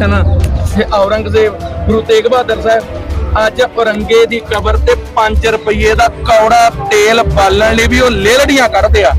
ਦਰਸ਼ਨ ਔਰੰਗਜ਼ੇਬ ਗੁਰੂ ਤੇਗ ਬਹਾਦਰ ਸਾਹਿਬ ਅੱਜ ਔਰੰਗੇ ਦੀ ਕਬਰ ਤੇ 5 ਰੁਪਏ ਦਾ ਕੌੜਾ ਤੇਲ ਬਾਲਣ ਲਈ ਵੀ ਉਹ ਲੇਲੜੀਆਂ ਕੱਢਦੇ ਆ।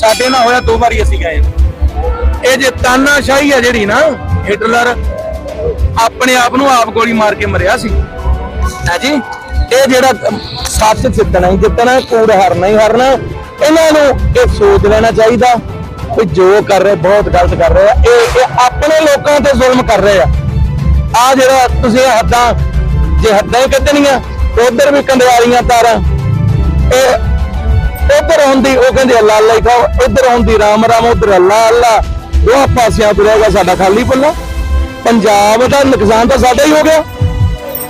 ਸਾਡੇ ਨਾਲ ਹੋਇਆ ਦੋ ਵਾਰੀ ਅਸੀਂ ਗਏ। ਇਹ ਜੇ ਤਾਨਾਸ਼ਾਹੀ ਆ ਜਿਹੜੀ ਨਾ, ਹਿਟਲਰ ਆਪਣੇ ਆਪ ਨੂੰ ਆਪ ਗੋਲੀ ਮਾਰ ਕੇ ਮਰਿਆ ਸੀ। ਹੈ ਜੀ? ਇਹ ਜਿਹੜਾ ਸੱਚ ਜਿੱਤਣਾ ਹੀ ਜਿੱਤਣਾ, ਕੂੜ ਹਰਨਾ ਹੀ ਹਰਨਾ, ਇਹਨਾਂ ਨੂੰ ਇਹ ਸੋਚ ਲੈਣਾ ਚਾਹੀਦਾ। ਕਿ ਜੋ ਕਰ ਰਹੇ, ਬਹੁਤ ਗਲਤ ਕਰ ਰਹੇ ਆ। ਇਹ ਇਹ ਆਪਣੇ ਲੋਕਾਂ ਤੇ ਜ਼ੁਲਮ ਕਰ ਰਹੇ ਆ। ਆ ਜਿਹੜਾ ਤੁਸੀਂ ਹੱਦਾਂ, ਜੇ ਹੱਦਾਂ ਹੀ ਕੱਢਣੀਆਂ, ਉਧਰ ਵੀ ਕੰਡਿਆਰੀਆਂ ਤਾਰਾਂ। ਇਹ ਉਧਰ ਹੁੰਦੀ ਉਹ ਕਹਿੰਦੇ ਅੱਲਾ ਅੱਲਾ ਹੀ ਖਾਓ। ਇੱਧਰ ਹੁੰਦੀ ਰਾਮ ਰਾਮ, ਉਧਰ ਅੱਲਾ ਅੱਲਾ। ਦੋਹਾਂ ਪਾਸਿਆਂ ਤੋਂ ਰਹੇਗਾ ਸਾਡਾ ਖਾਲੀ ਪੱਲਾ। ਪੰਜਾਬ ਦਾ ਨੁਕਸਾਨ ਤਾਂ ਸਾਡਾ ਹੀ ਹੋ ਗਿਆ।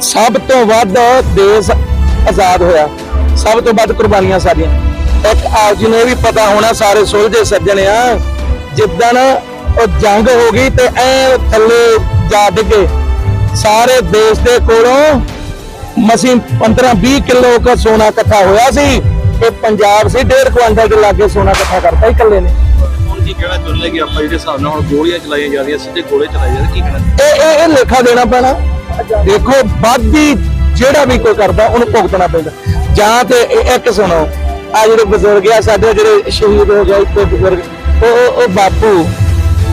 ਸਭ ਤੋਂ ਵੱਧ ਦੇਸ਼ ਆਜ਼ਾਦ ਹੋਇਆ। ਸਭ ਤੋਂ ਵੱਧ ਕੁਰਬਾਨੀਆਂ ਸਾਡੀਆਂ। ਇੱਕ ਆਪ ਜੀ ਨੂੰ ਇਹ ਵੀ ਪਤਾ ਹੋਣਾ ਸਾਰੇ ਸੁਲਝੇ ਸੱਜਣ ਆ। ਜਿੱਦਣ ਉਹ ਜੰਗ ਹੋ ਗਈ ਤੇ ਐ ਥੱਲੇ ਜਾ ਡਿੱਗੇ ਸਾਰੇ ਦੇਸ਼ ਦੇ ਕੋਲੋਂ ਮਸੀਂ 15 20 ਕਿਲੋ ਕਾ ਸੋਨਾ ਇਕੱਠਾ ਹੋਇਆ ਸੀ। ਇਹ ਪੰਜਾਬ ਸੀ ਡੇਢ ਕੁਆਂਟਲ ਦੇ ਲਾਗੇ ਸੋਨਾ ਇਕੱਠਾ ਕਰਤਾ ਇਕੱਲੇ ਨੇ। ਹੁਣ ਕੀ ਕਹਿਣਾ ਚਾਹੁੰਦੇ ਕਿ ਆਪਾਂ ਜਿਹੜੇ ਹਿਸਾਬ ਨਾਲ ਹੁਣ ਗੋਲੀਆਂ ਚਲਾਈਆਂ ਜਾ ਰਹੀਆਂ ਸਿੱਧੇ ਗੋਲੇ ਚਲਾਏ ਜਾ ਰਹੇ ਕੀ ਕਹਿਣਾ ਇਹ ਇਹ ਇਹ ਲੇਖਾ ਦੇਣਾ ਪੈਣਾ। ਦੇਖੋ ਬਾਦੀ ਜਿਹੜਾ ਵੀ ਕੋਈ ਕਰਦਾ ਉਹਨੂੰ ਭੁਗਤਣਾ ਪੈਂਦਾ। ਜਾਂ ਤੇ ਇਹ ਇੱਕ ਸੁਣੋ ਆ ਜਿਹੜੇ ਬਜ਼ੁਰਗ ਆ, ਸਾਡੇ ਜਿਹੜੇ ਸ਼ਹੀਦ ਹੋ ਗਏ ਇੱਥੇ ਬਜ਼ੁਰਗ, ਉਹ ਉਹ- ਬਾਪੂ,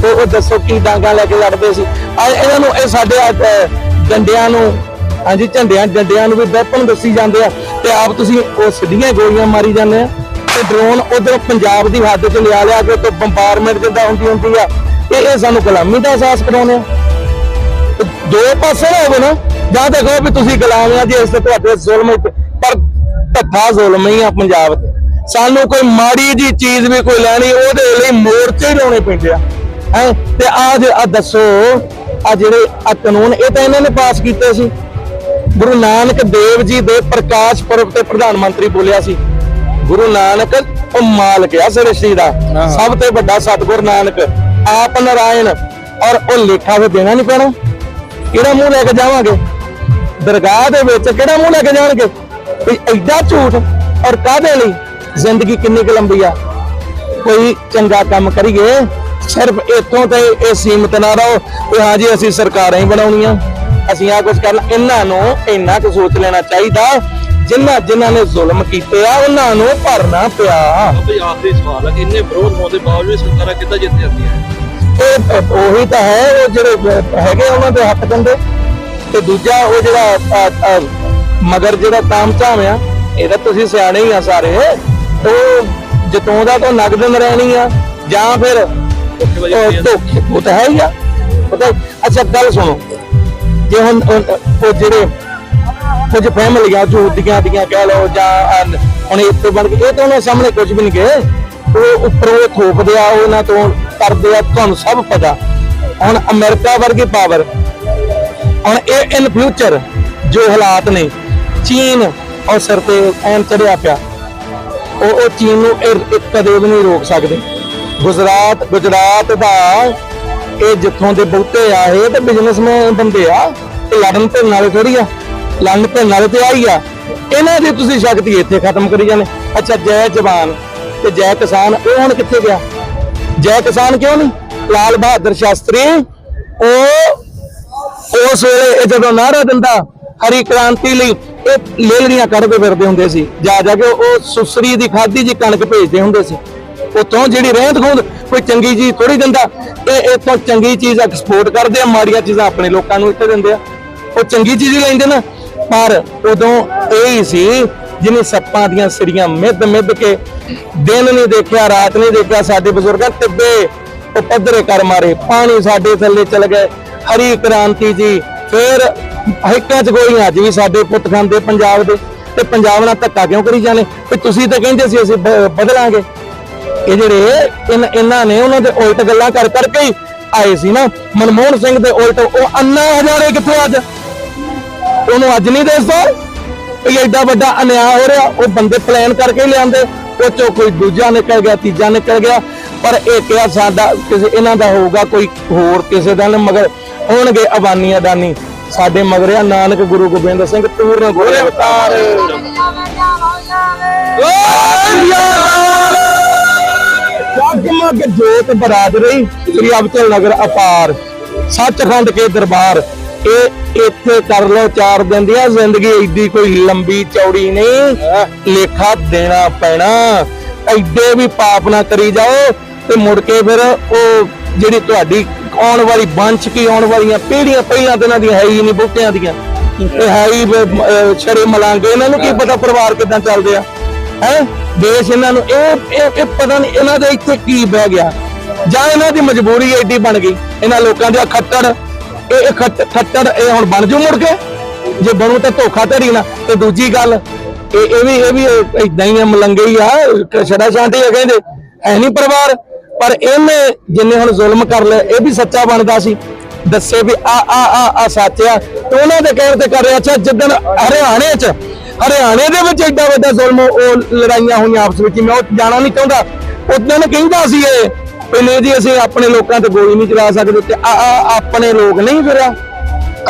ਉਹ ਉਹ ਦੱਸੋ ਕੀ ਡਾਂਗਾ ਲੈ ਕੇ ਲੜਦੇ ਸੀ? ਆ ਇਹਨਾਂ ਨੂੰ, ਇਹ ਸਾਡੇ ਡੰਡਿਆਂ ਨੂੰ, ਹਾਂਜੀ, ਝੰਡਿਆਂ ਡੰਡਿਆਂ ਨੂੰ ਵੀ ਵੈਪਨ ਦੱਸੀ ਜਾਂਦੇ ਆ ਤੇ ਆਪ ਤੁਸੀਂ ਉਹ ਸਿੱਧੀਆਂ ਗੋਲੀਆਂ ਮਾਰੀ ਜਾਂਦੇ ਆ ਤੇ ਡਰੋਨ ਉਧਰ ਪੰਜਾਬ ਦੀ ਹੱਦ 'ਚ ਲਿਆ ਲਿਆ ਕੇ ਤੇ ਬੰਬਾਰਮੈਂਟ ਜਿੱਦਾਂ ਹੁੰਦੀ ਹੁੰਦੀ ਆ, ਇਹ ਇਹ ਸਾਨੂੰ ਗੁਲਾਮੀ ਦਾ ਅਹਿਸਾਸ ਕਰਾਉਂਦੇ ਆ। ਤੇ ਦੋ ਪਾਸੇ ਨਾ ਹੋਵੇ ਨਾ, ਜਾਂ ਦੇਖੋ ਵੀ ਤੁਸੀਂ ਗੁਲਾਮ ਆ ਜੇ, ਇਸ ਤੇ ਤੁਹਾਡੇ ਜ਼ੁਲਮ ਧੱਫਾ ਜ਼ੁਲਮ ਹੀ ਆ ਪੰਜਾਬ ਤੇ। ਸਾਨੂੰ ਕੋਈ ਮਾੜੀ ਜੀ ਚੀਜ਼ ਵੀ ਕੋਈ ਲੈਣੀ ਉਹਦੇ ਲਈ ਮੋਰਚੇ ਹੀ ਲਾਉਣੇ ਪੈਂਦੇ ਆ। ਹੈ? ਤੇ ਆ ਆ ਦੱਸੋ ਆ ਜਿਹੜੇ ਆ ਕਾਨੂੰਨ ਇਹ ਤਾਂ ਇਹਨਾਂ ਨੇ ਪਾਸ ਕੀਤੇ ਸੀ। ਗੁਰੂ ਨਾਨਕ ਦੇਵ ਜੀ ਦੇ ਪ੍ਰਕਾਸ਼ ਪੁਰਬ ਤੇ ਪ੍ਰਧਾਨ ਮੰਤਰੀ ਬੋਲਿਆ ਸੀ। ਗੁਰੂ ਨਾਨਕ ਉਹ ਮਾਲਕ ਆ ਸ੍ਰਿਸ਼ਟੀ ਦਾ। ਸਭ ਤੋਂ ਵੱਡਾ ਸਤਿਗੁਰ ਨਾਨਕ। ਆਪ ਨਾਰਾਇਣ। ਔਰ ਉਹ ਲੇਖਾ ਵੀ ਦੇਣਾ ਨਹੀਂ ਪੈਣਾ। ਕਿਹੜਾ ਮੂੰਹ ਲੈ ਕੇ ਜਾਵਾਂਗੇ? ਦਰਗਾਹ ਦੇ ਵਿੱਚ ਕਿਹੜਾ ਮੂੰਹ ਲੈ ਕੇ ਜਾਣਗੇ? ਵੀ ਐਡਾ ਝੂਠ ਔਰ ਕਾਹਦੇ ਲਈ? ਜ਼ਿੰਦਗੀ ਕਿੰਨੀ ਕੁ ਲੰਬੀ ਆ। ਕੋਈ ਚੰਗਾ ਕੰਮ ਕਰੀਏ ਸਿਰਫ ਇੱਥੋਂ ਤੇ ਇਹ ਸੀਮਤ ਨਾ ਰਹੋ ਕਿ ਹਾਂ ਜੀ ਅਸੀਂ ਸਰਕਾਰਾਂ ਹੀ ਬਣਾਉਣੀਆਂ। ਅਸੀਂ ਆ ਕੁਝ ਕਰਨਾ ਇਹਨਾਂ ਨੂੰ ਇੰਨਾ ਕੁ ਸੋਚ ਲੈਣਾ ਚਾਹੀਦਾ ਜਿਨ੍ਹਾਂ ਜਿਨ੍ਹਾਂ ਨੇ ਜ਼ੁਲਮ ਕੀਤੇ ਆ ਉਹਨਾਂ ਨੂੰ ਭਰਨਾ ਪਿਆ। ਬਈ ਆਖਰੀ ਸਵਾਲ ਹੈ ਕਿ ਇੰਨੇ ਵਿਰੋਧ ਹੋਣ ਦੇ ਬਾਵਜੂਦ ਸਰਕਾਰਾਂ ਕਿੱਦਾਂ ਜਿੱਤ ਜਾਂਦੀਆਂ ਇਹ ਅ, ਉਹੀ ਤਾਂ ਹੈ ਉਹ ਜਿਹੜੇ ਹੈਗੇ ਉਹਨਾਂ ਦੇ ਹੱਕ ਦੰਦੇ ਤੇ ਦੂਜਾ ਉਹ ਜਿਹੜਾ ਮਗਰ ਜਿਹੜਾ ਤਾਮਝਾਮ ਆ ਇਹਦਾ ਤੁਸੀਂ ਸਿਆਣੇ ਹੀ ਆ ਸਾਰੇ। ਉਹ ਜਤਾਉਂਦਾ ਤਾਂ ਨਗਦਨ ਰਹਿਣੀ ਆ ਜਾਂ ਫਿਰ। ਧੋਖੇ ਉਹ ਤਾਂ ਹੈ ਹੀ ਆ। ਉਹ ਤਾਂ ਅੱਛਾ ਗੱਲ ਸੁਣੋ। ਜੇ ਹੁਣ ਉਹ ਜਿਹੜੇ ਕੁਝ ਫੈਮਲੀਆਂ ਝੂਠੀਆਂ ਦੀਆਂ ਕਹਿ ਲਓ ਜਾਂ ਹੁਣ ਇੱਥੇ ਬਣ ਕੇ ਇਹ ਤਾਂ ਉਹਨਾਂ ਸਾਹਮਣੇ ਕੁਝ ਵੀ ਨਹੀਂ ਕਹੇ ਉਹ ਉੱਪਰੋਂ ਇਹ ਥੋਪਦੇ ਆ ਉਹਨਾਂ ਤੋਂ ਕਰਦੇ ਆ ਤੁਹਾਨੂੰ ਸਭ ਪਤਾ। ਹੁਣ ਅਮਰੀਕਾ ਵਰਗੀ ਪਾਵਰ ਹੁਣ ਇਹ ਇਨ ਫਿਊਚਰ ਜੋ ਹਾਲਾਤ ਨੇ ਚੀਨ ਔਰ ਸਿਰ ਤੇ ਐਨ ਚੜਿਆ ਪਿਆ, ਉਹ ਉਹ ਚੀਨ ਨੂੰ ਇਹ ਕਦੇ ਵੀ ਨਹੀਂ ਰੋਕ ਸਕਦੇ। ਗੁਜਰਾਤ ਗੁਜਰਾਤ ਦਾ ਇਹ ਜਿੱਥੋਂ ਦੇ ਬਹੁਤੇ ਆ, ਇਹ ਤੇ ਬਿਜ਼ਨਸਮੈਨ ਬੰਦੇ ਆ, ਇਹ ਲੜਨ ਤੇ ਨਾਲੇ ਥੋੜੀ ਆ, ਲੜਨ ਤੇ ਨਾਲੇ ਤੇ ਆਈ ਆ। ਇਹਨਾਂ ਦੀ ਤੁਸੀਂ ਸ਼ਕਤੀ ਇੱਥੇ ਖਤਮ ਕਰੀ ਜਾਂਦੇ। ਅੱਛਾ, ਜੈ ਜਵਾਨ ਤੇ ਜੈ ਕਿਸਾਨ, ਉਹ ਹੁਣ ਕਿੱਥੇ ਗਿਆ? ਜੈ ਕਿਸਾਨ ਕਿਉਂ ਨਹੀਂ? ਲਾਲ ਬਹਾਦਰ ਸ਼ਾਸਤਰੀ, ਉਹ ਉਸ ਵੇਲੇ ਜਦੋਂ ਨਾਰਾ ਦਿੰਦਾ, ਹਰੀ ਕ੍ਰਾਂਤੀ ਲਈ ਇਹ ਲੇਲੜੀਆਂ ਕੱਢਦੇ ਫਿਰਦੇ ਹੁੰਦੇ ਸੀ। ਜਾ ਜਾ ਕੇ ਉਹ ਸੁਸਰੀ ਦੀ ਖਾਦੀ ਜੀ ਕਣਕ ਭੇਜਦੇ ਹੁੰਦੇ ਸੀ। ਉਤੋਂ ਜਿਹੜੀ ਰਹਿੰਦ ਖੂੰਦ ਕੋਈ ਚੰਗੀ ਚੀਜ਼ ਥੋੜੀ ਦਿੰਦਾ, ਇਹ ਇਤੋਂ ਚੰਗੀ ਚੀਜ਼ ਐਕਸਪੋਰਟ ਕਰਦੇ ਆ, ਮਾੜੀਆਂ ਚੀਜ਼ਾਂ ਆਪਣੇ ਲੋਕਾਂ ਨੂੰ ਇੱਥੇ ਦਿੰਦੇ ਆ। ਉਹ ਚੰਗੀ ਚੀਜ਼ ਹੀ ਲੈਂਦੇ ਨਾ, ਪਰ ਉਦੋਂ ਇਹ ਹੀ ਸੀ ਜਿਹਨੇ ਸੱਪਾਂ ਦੀਆਂ ਸਿੜੀਆਂ ਮਿੱਧ ਮਿੱਧ ਕੇ ਦਿਨ ਨਹੀਂ ਦੇਖਿਆ, ਰਾਤ ਨਹੀਂ ਦੇਖਿਆ ਸਾਡੇ ਬਜ਼ੁਰਗਾਂ, ਟਿੱਬੇ ਉਹ ਪੱਧਰੇ ਕਰ ਮਾਰੇ, ਪਾਣੀ ਸਾਡੇ ਥੱਲੇ ਚਲ ਗਏ। ਹਰੀ ਕ੍ਰਾਂਤੀ ਜੀ ਫਿਰ ਹੱਕਾਂ ਚ ਗੋਲੀਆਂ ਅੱਜ ਵੀ ਸਾਡੇ ਪੁੱਤ ਖਾਂਦੇ ਪੰਜਾਬ ਦੇ ਤੇ ਪੰਜਾਬ ਨਾਲ ਧੱਕਾ ਕਿਉਂ ਕਰੀ ਜਾਂਦੇ? ਵੀ ਤੁਸੀਂ ਤਾਂ ਕਹਿੰਦੇ ਸੀ ਅਸੀਂ ਬ- ਬਦਲਾਂਗੇ। ਇਹ ਜਿਹੜੇ ਇਨ- ਇਹਨਾਂ ਨੇ ਉਹਨਾਂ ਦੇ ਉਲਟ ਗੱਲਾਂ ਕਰ, ਕਰਕੇ ਹੀ ਆਏ ਸੀ ਨਾ। ਮਨਮੋਹਨ ਸਿੰਘ ਦੇ ਉਲਟ, ਉਹ ਅੰਨਾ ਹਜ਼ਾਰੇ ਕਿੱਥੋਂ ਅੱਜ? ਉਹਨੂੰ ਅੱਜ ਨਹੀਂ ਦੱਸਦਾ? ਵੀ ਐਡਾ ਵੱਡਾ ਅਨਿਆਂ ਹੋ ਰਿਹਾ, ਉਹ ਬੰਦੇ ਪਲਾਨ ਕਰਕੇ ਲਿਆਂਦੇ। ਉਹ ਚੋਂ ਕੋਈ ਦੂਜਾ ਨਿਕਲ ਗਿਆ, ਤੀਜਾ ਨਿਕਲ ਗਿਆ। ਪਰ ਇਹ ਕਿਹਾ ਸਾਡਾ, ਕਿਸੇ ਇਹਨਾਂ ਦਾ ਹੋਊਗਾ ਕੋਈ ਹੋਰ ਕਿਸੇ ਦਾ ਨਾ, ਮਗਰ ਹੋਣਗੇ ਅਬਾਨੀ ਅਦਾਨੀ। ਸਾਡੇ ਮਗਰਿਆ ਨਾਨਕ ਗੁਰੂ ਗੋਬਿੰਦ ਸਿੰਘ ਪੂਰਨ ਗੋਰੇ ਅਵਤਾਰ। ਜਗਮਗ ਜੋਤ ਬਰਾਦਰੀ, ਸ੍ਰੀ ਅਬਚਲ ਨਗਰ ਅਪਾਰ। ਸੱਚਖੰਡ ਕੇ ਦਰਬਾਰ। ਇਹ ਇੱਥੇ ਕਰ ਲੋ ਚਾਰ ਦਿਨ ਦੀ ਆ ਜ਼ਿੰਦਗੀ, ਏਡੀ ਕੋਈ ਲੰਬੀ ਚੌੜੀ ਨਹੀਂ। ਲੇਖਾ ਦੇਣਾ ਪੈਣਾ। ਐਡੇ ਵੀ ਪਾਪ ਨਾ ਕਰੀ ਜਾਓ, ਤੇ ਮੁੜ ਕੇ ਫਿਰ ਉਹ ਜਿਹੜੀ ਤੁਹਾਡੀ ਆਉਣ ਵਾਲੀ ਬੰਚ ਕੀ ਆਉਣ ਵਾਲੀਆਂ ਪੀੜ੍ਹੀਆਂ ਪਹਿਲਾਂ ਦਿਨਾਂ ਦੀਆਂ ਹੈ ਹੀ ਨਹੀਂ ਬੁੱਟਿਆਂ ਦੀਆਂ। ਇਹ ਹੈ ਹੀ ਛੜੇ ਮਲਾਂਗੇ। ਇਹਨਾਂ ਨੂੰ ਕੀ ਪਤਾ ਪਰਿਵਾਰ ਕਿਦਾਂ ਚੱਲਦੇ ਆ? ਹੈ? ਦੇਸ਼ ਇਹਨਾਂ ਨੂੰ ਇਹ ਇਹ ਪਤਾ ਨਹੀਂ ਇਹਨਾਂ ਦੇ ਇੱਥੇ ਕੀ ਬਹਿ ਗਿਆ। ਜਾਂ ਇਹਨਾਂ ਦੀ ਮਜਬੂਰੀ ਐਡੀ ਬਣ ਗਈ। ਇਹਨਾਂ ਲੋਕਾਂ ਦੇ ਖੱਟੜ ਇਹ ਇਹ ਖੱਟ- ਖੱਟੜ ਇਹ ਹੁਣ ਬਣ ਜੂ ਮੁੜ ਕੇ? ਜੇ ਬਣੂ ਤਾਂ ਧੋਖਾ ਧੜੀ ਨਾ। ਤੇ ਦੂਜੀ ਗੱਲ ਇਹ ਇਹ ਵੀ ਇਹ ਵੀ ਇਦਾਂ ਹੀ ਮਲੰਗੇ ਹੀ ਆ। ਛੜਾ ਛਾਂਟੀ ਆ ਕਹਿੰਦੇ। ਐ ਨਹੀਂ ਪਰਿਵਾਰ? ਪਰ ਇਹਨੇ ਜਿੰਨੇ ਹੁਣ ਜ਼ੁਲਮ ਕਰ ਲਿਆ ਇਹ ਵੀ ਸੱਚਾ ਬਣਦਾ ਸੀ। ਦੱਸੇ ਵੀ ਆ ਆ ਆ ਆ ਸੱਚ ਆ। ਤੇ ਉਹਨਾਂ ਦੇ ਕਹਿਣ ਤੇ ਕਰ ਰਿਹਾ, ਅੱਛਾ, ਜਿੱਦਣ ਹਰਿਆਣੇ 'ਚ, ਹਰਿਆਣੇ ਦੇ ਵਿੱਚ ਐਡਾ ਵੱਡਾ ਜ਼ੁਲਮ, ਉਹ ਲੜਾਈਆਂ ਹੋਈਆਂ ਆਪਸ ਵਿੱਚ, ਮੈਂ ਉਹ ਜਾਣਾ ਨਹੀਂ ਚਾਹੁੰਦਾ। ਉਦੋਂ ਕਹਿੰਦਾ ਸੀ ਇਹ ਪਹਿਲੇ ਜੀ, ਅਸੀਂ ਆਪਣੇ ਲੋਕਾਂ ਤੇ ਗੋਲੀ ਨਹੀਂ ਚਲਾ ਸਕਦੇ ਤੇ ਆ ਆ, ਆਪਣੇ ਲੋਕ ਨਹੀਂ ਫਿਰ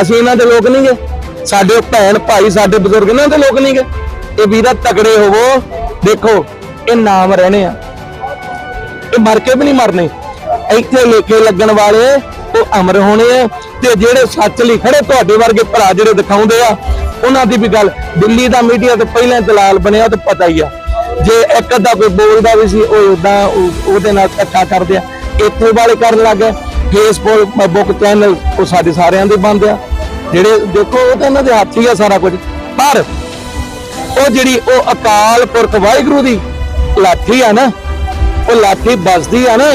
ਅਸੀਂ ਇਹਨਾਂ ਦੇ ਲੋਕ ਨਹੀਂ ਗਏ। ਸਾਡੇ ਭੈਣ ਭਾਈ, ਸਾਡੇ ਬਜ਼ੁਰਗ ਇਹਨਾਂ ਦੇ ਲੋਕ ਨਹੀਂ ਨਹੀਂਗੇ ਇਹ ਵੀਰਾ ਤਕੜੇ ਹੋਵੋ। ਦੇਖੋ, ਇਹ ਨਾਮ ਰਹਿਣੇ ਆ। ਇਹ ਮਰ ਕੇ ਵੀ ਨਹੀਂ ਮਰਨੇ। ਇੱਥੇ ਲੇਖੇ ਲੱਗਣ ਵਾਲੇ ਉਹ ਅਮਰ ਹੋਣੇ ਆ ਤੇ ਜਿਹੜੇ ਸੱਚ ਲਈ ਖੜੇ ਤੁਹਾਡੇ ਵਰਗੇ ਭਰਾ ਜਿਹੜੇ ਦਿਖਾਉਂਦੇ ਆ, ਉਹਨਾਂ ਦੀ ਵੀ ਗੱਲ। ਦਿੱਲੀ ਦਾ ਮੀਡੀਆ ਤੇ ਪਹਿਲਾਂ ਦਲਾਲ ਬਣਿਆ ਤੇ ਪਤਾ ਹੀ ਆ। ਜੇ ਇੱਕ ਅੱਧਾ ਕੋਈ ਬੋਲਦਾ ਵੀ ਸੀ, ਉਹ ਉਦਾਂ ਉਹਦੇ ਨਾਲ ਇਕੱਠਾ ਕਰਦੇ ਆ। ਇੱਥੇ ਵਾਲੇ ਕਰਨ ਲੱਗ ਲੱਗੇ ਫੇਸਬੁੱਕ ਬੁੱਕ ਚੈਨਲ ਉਹ ਸਾਡੇ ਸਾਰਿਆਂ ਦੇ ਬੰਦ ਆ। ਜਿਹੜੇ ਦੇਖੋ, ਉਹ ਤਾਂ ਇਹਨਾਂ ਦੇ ਹੱਥ ਹੀ ਆ ਸਾਰਾ ਕੁਝ। ਪਰ ਉਹ ਜਿਹੜੀ ਉਹ ਅਕਾਲ ਪੁਰਖ ਵਾਹਿਗੁਰੂ ਦੀ ਲਾਠੀ ਆ ਨਾ ਉਹ ਲਾਠੀ ਵੱਜਦੀ ਆ ਨਾ,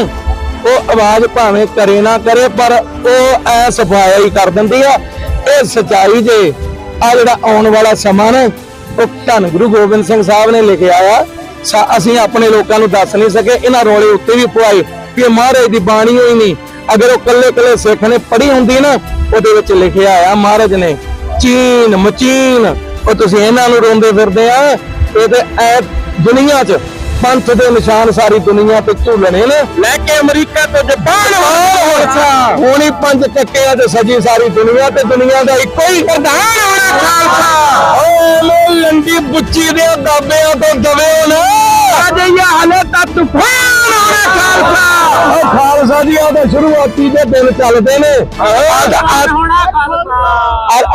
ਉਹ ਆਵਾਜ਼ ਭਾਵੇਂ ਕਰੇ ਨਾ ਕਰੇ, ਪਰ ਉਹ ਐ ਸਫਾਇਆ ਹੀ ਕਰ ਦਿੰਦੀ ਆ। ਇਹ ਸਚਾਈ ਜੇ ਆ ਜਿਹੜਾ ਆਉਣ ਵਾਲਾ ਸਮਾਂ ਨਾ, ਉਹ ਧੰਨ ਗੁਰੂ ਗੋਬਿੰਦ ਸਿੰਘ ਸਾਹਿਬ ਨੇ ਲਿਖਿਆ ਆ। ਅਸੀਂ ਆਪਣੇ ਲੋਕਾਂ ਨੂੰ ਦੱਸ ਨਹੀਂ ਸਕੇ, ਇਹਨਾਂ ਰੋਲੇ ਉੱਤੇ ਵੀ ਪਵਾਏ ਕਿ ਮਹਾਰਾਜ ਦੀ ਬਾਣੀ ਹੋਈ ਨਹੀਂ। ਅਗਰ ਉਹ ਕੱਲੇ ਕੱਲੇ ਸਿੱਖ ਨੇ ਪੜ੍ਹੀ ਹੁੰਦੀ ਨਾ, ਉਹਦੇ ਵਿੱਚ ਲਿਖਿਆ ਆ ਮਹਾਰਾਜ ਨੇ, ਚੀਨ, ਮਚੀਨ, ਉਹ ਤੁਸੀਂ ਇਹਨਾਂ ਨੂੰ ਰੋਂਦੇ ਫਿਰਦੇ ਆ, ਇਹ ਤੇ ਐ ਦੁਨੀਆ 'ਚ ਪੰਥ ਦੇ ਨਿਸ਼ਾਨ ਸਾਰੀ ਦੁਨੀਆ ਤੇ ਝੂਲਣੇ ਨੇ। ਲੈ ਕੇ ਅਮਰੀਕਾ ਤੋਂ ਜਾਪਾਨ। ਹੋਣੀ ਪੰਜ ਟੱਕੇ ਆ ਤੇ ਸਜੀ ਸਾਰੀ ਦੁਨੀਆ ਤੇ ਦੁਨੀਆ ਦਾ ਇੱਕੋ ਹੀ ਪ੍ਰਧਾਨ ਹੋਣਾ ਖਾਲਸਾ। ਓਏ ਲੋ ਲੰਡੀ ਬੁੱਚੀ ਦੇ ਦਾਬਿਆਂ ਤੋਂ ਦਵੇ ਨਾ ਅਜਿਹਾ ਹਲੇ ਤਾਂ ਤੂਫਾਨ ਹੋਣਾ ਖਾਲਸਾ। ਓ ਖਾਲਸਾ ਜੀ ਆ ਤਾਂ ਸ਼ੁਰੂਆਤੀ ਦੇ ਦਿਨ ਚੱਲਦੇ ਨੇ। ਆ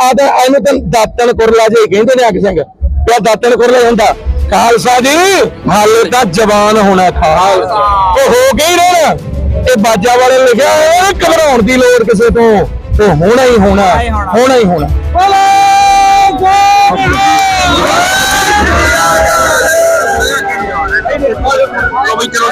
ਆ ਤਾਂ ਇਹਨੂੰ ਤਾਂ ਦਾਤਨ ਕੁਰਲਾ ਜੇ ਕਹਿੰਦੇ ਨੇ ਅੱਗ ਸਿੰਘ। ਪਿਆ ਦਾਤਨ ਕੁਰਲਾ ਹੁੰਦਾ। ਖਾਲਸਾ ਜੀ ਹਾਲੇ ਤਾਂ ਜਵਾਨ ਹੋਣਾ ਖਾਲਸਾ ਉਹ ਹੋ ਗਈ ਨਾ ਇਹ ਬਾਜਾ ਵਾਲੇ ਨੇ ਲਿਖਿਆ ਇਹ ਘਬਰਾਉਣ ਦੀ ਲੋੜ ਕਿਸੇ ਤੋਂ। ਉਹ ਹੋਣਾ ਹੀ ਹੋਣਾ ਹੋਣਾ ਹੀ ਹੋਣਾ। ਵੀ ਚਲੋ